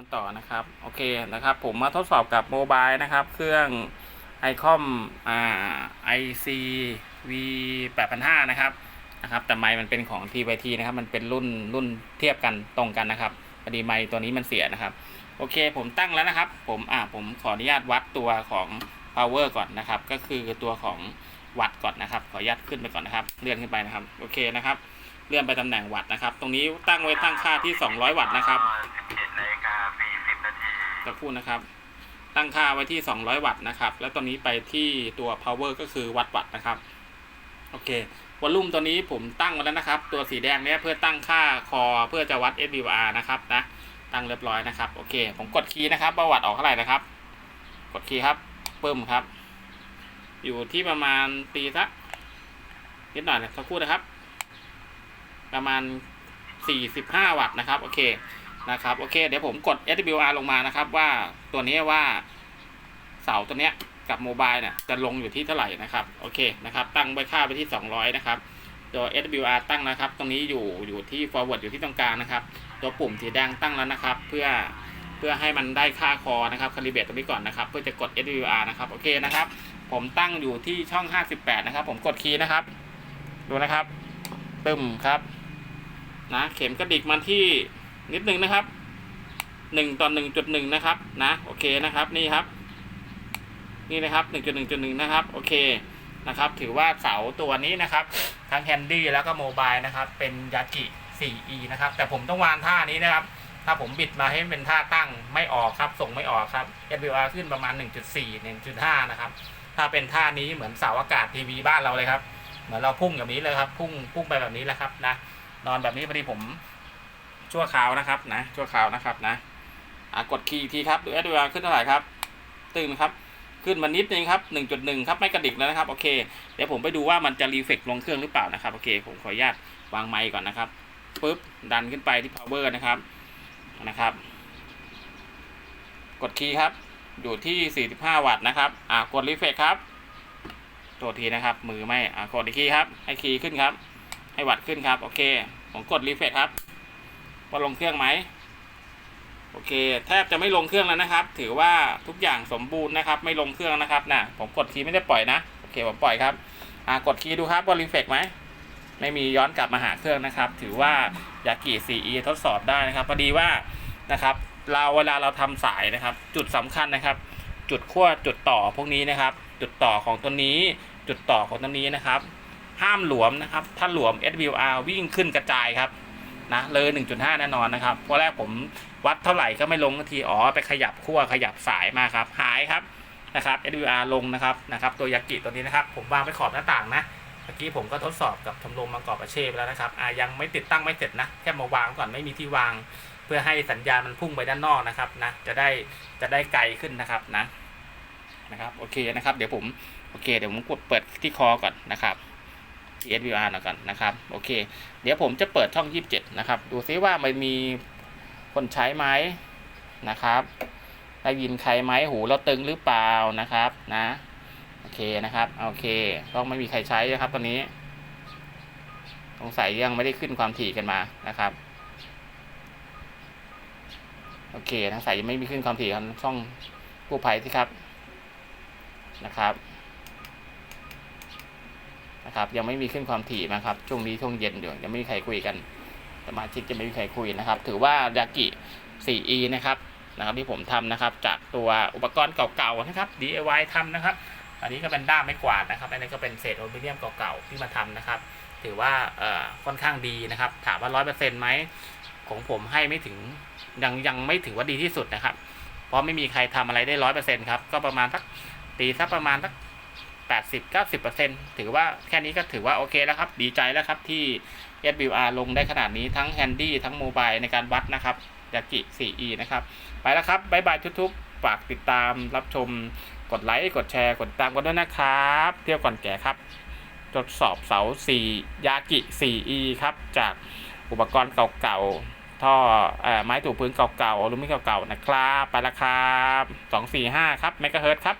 กันต่อนะครับ โอเคนะครับ ผมมาทดสอบกับโมบายนะครับ เครื่อง iCom อ่า IC V 8005นะครับนะครับ แต่ไมค์มันเป็นของ TYT นะครับ มันเป็นรุ่นรุ่นเทียบกันตรงกันนะครับพอดีไมค์ตัวนี้มันเสียนะครับ โอเค ผมตั้งแล้วนะครับ ผมอ่าผมขออนุญาตวัดตัวของ power ก่อนนะครับ ก็คือตัวของวัตต์ก่อนนะครับ ขออนุญาตขึ้นไปก่อนนะครับ เลื่อนขึ้นไปนะครับ โอเคนะครับ เลื่อนไปตำแหน่งวัตต์นะครับ ตรงนี้ตั้งไว้ตั้งค่าที่ 200 วัตต์นะครับ 17นาฬิกา40 นาทีสักครู่นะครับ ตั้งค่าไว้ที่ 200 วัตต์นะครับ แล้วตอนนี้ไปที่ตัว power ก็คือวัตต์วัตต์นะครับ โอเควอลลุ่มตัวนี้ผมตั้งมาแล้วนะครับ ตัวสีแดงเนี้ยเพื่อตั้งค่าคอเพื่อจะวัด SBR นะครับนะ ตั้งเรียบร้อยนะครับ โอเค ผมกดคีย์นะครับว่าวัตต์ออกเท่าไหร่นะครับ กดคีย์ครับปึ้มครับ อยู่ที่ประมาณตีสักนิดหน่อยนะสักครู่นะครับ ประมาณ 45 วัตต์นะครับ โอเค นะครับโอเค เดี๋ยวผมกด SWR ลงมานะครับ ว่าตัวนี้ว่าเสาตัวเนี้ยกับโมบายเนี่ยจะลงอยู่ที่เท่าไหร่นะครับโอเคนะครับ ตั้งไว้ค่าไปที่ 200 นะครับ ตัว SWR ตั้งนะครับ ตรงนี้อยู่อยู่ที่ forward อยู่ที่ตรงกลางนะครับ ตัวปุ่มสีแดงตั้งแล้วนะครับ เพื่อเพื่อให้มันได้ค่าคอนะครับคาลิเบตตรงนี้ก่อนนะครับ เพื่อจะกด SWR นะครับโอเคนะครับ ผมตั้งอยู่ที่ช่อง 58 นะครับ ผมกดคีย์นะครับ ดูนะครับตึมครับนะเข็มกระดิกมาที่ นิดนึงนะครับหนึ่งต่อหนึ่งจุดหนึ่งนะครับนะโอเคนะครับนี่ครับ นี่นะครับหนึ่งจุดหนึ่งจุดหนึ่งนะครับโอเคนะครับ ถือว่าเสาตัวนี้นะครับ ทั้งแฮนดี้แล้วก็โมบายนะครับ เป็นยากิ 4e นะครับ แต่ผมต้องวางท่านี้นะครับ ถ้าผมบิดมาให้เป็นท่าตั้งไม่ออกครับ ส่งไม่ออกครับ SBR ขึ้นประมาณ 1.4 1.5 นะครับ ถ้าเป็นท่านี้เหมือนเสาอากาศทีวีบ้านเราเลยครับ เหมือนเราพุ่งแบบนี้เลยครับ พุ่งพุ่งไปแบบนี้แหละครับนะนอนแบบนี้พอดีผม ชั่วคราวนะครับนะชั่วคราวนะครับนะอะกดคีย์อีกทีครับดู SBR ขึ้นเท่าไหร่ครับตึงครับขึ้นมานิดนึงครับ1.1ครับไม่กระดิกแล้วนะครับโอเคเดี๋ยวผมไปดูว่ามันจะรีเฟกลงเครื่องหรือเปล่านะครับโอเค ผมขออนุญาตวางไมค์ก่อนนะครับปุ๊บดันขึ้นไปที่ power นะครับนะครับ กดคีย์ครับอยู่ที่ 45 วัตต์นะครับอะกดรีเฟกครับตัวทีนะครับ มือไม่อะกดอีกทีครับให้คีย์ขึ้นครับ ให้วัตต์ขึ้นครับโอเค ผมกดรีเฟกครับ ว่าลงเครื่องไหมโอเค แทบจะไม่ลงเครื่องแล้วนะครับ ถือว่าทุกอย่างสมบูรณ์นะครับ ไม่ลงเครื่องนะครับนะผมกดคีย์ไม่ได้ปล่อยนะโอเคผมปล่อยครับอ่ากดคีย์ดูครับว่ารีเฟกไหมไม่มีย้อนกลับมาหาเครื่องนะครับ ถือว่ายากิ 4e ทดสอบได้นะครับพอดีว่านะครับ เราเวลาเราทำสายนะครับ จุดสำคัญนะครับ จุดขั้วจุดต่อพวกนี้นะครับ จุดต่อของตัวนี้ จุดต่อของตัวนี้นะครับ ห้ามหลวมนะครับ ถ้าหลวม SWR วิ่งขึ้นกระจายครับ นะเลย 1.5 แน่นอนนะครับเพราะแรกผมวัดเท่าไหร่ก็ไม่ลงทีอ๋อไปขยับขั้วขยับสายมาครับหายครับนะครับ SWR ลงนะครับนะครับตัวยากิตัวนี้นะครับ ผมวางไปขอบหน้าต่างนะเมื่อกี้ผมก็ทดสอบกับชมรมบางกอกอาเช่ไปแล้วนะครับอ่ายังไม่ติดตั้งไม่เสร็จนะแค่มาวางก่อนไม่มีที่วาง เพื่อให้สัญญาณมันพุ่งไปด้านนอกนะครับนะจะได้จะได้ไกลขึ้นนะครับนะนะครับโอเคนะครับ เดี๋ยวผมโอเคเดี๋ยวผมกดเปิดที่คอก่อนนะครับ TSVR หน่อยก่อนนะครับ โอเค เดี๋ยวผมจะเปิดช่อง 27 นะครับ ดูซิว่ามันมีคนใช้ไหมนะครับได้ยินใครไหมหูเราตึงหรือเปล่านะครับนะโอเคนะครับโอเคต้องไม่มีใครใช้นะครับตอนนี้สงสัยยังไม่ได้ขึ้นความถี่กันมานะครับโอเคสงสัยยังไม่มีขึ้นความถี่ของช่องกู้ภัยสิครับนะครับ นะครับ ยังไม่มีขึ้นความถี่นะครับ ช่วงนี้ช่วงเย็นอยู่ยังไม่มีใครคุยกันสมาชิกจะไม่มีใครคุยนะครับ ถือว่ายากิ 4e นะครับนะครับที่ผมทำนะครับ จากตัวอุปกรณ์เก่าๆนะครับ DIY ทำนะครับ อันนี้ก็เป็นด้ามไม้กวาดนะครับ อันนี้ก็เป็นเศษอลูมิเนียมเก่าๆที่มาทำนะครับ ถือว่าเอ่อค่อนข้างดีนะครับ ถามว่าร้อยเปอร์เซ็นต์ไหมของผมให้ไม่ถึงยังยังไม่ถือว่าดีที่สุดนะครับ เพราะไม่มีใครทำอะไรได้ร้อยเปอร์เซ็นต์ครับก็ประมาณสักตีสักประมาณสัก แปดสิบเก้าสิบเปอร์เซ็นต์ถือว่าแค่นี้ก็ถือว่าโอเคแล้วครับ ดีใจแล้วครับที่ SWR ลงได้ขนาดนี้ทั้งแฮนดี้ทั้งโมบายในการวัดนะครับยากิ 4e นะครับ ไปแล้วครับบ๊ายบายทุกๆฝากติดตามรับชมกดไลค์ กดแชร์กดติดตามกันด้วยนะครับ เที่ยวก่อนแก่ครับ ทดสอบเสา 4 ยากิ 4e ครับ จากอุปกรณ์เก่าๆ ท่ออไม้ถูพื้นเก่าๆอลูมิเนียมเก่าๆ นะครับ ไปแล้วครับ 245 ครับเมกะเฮิรตซ์ครับ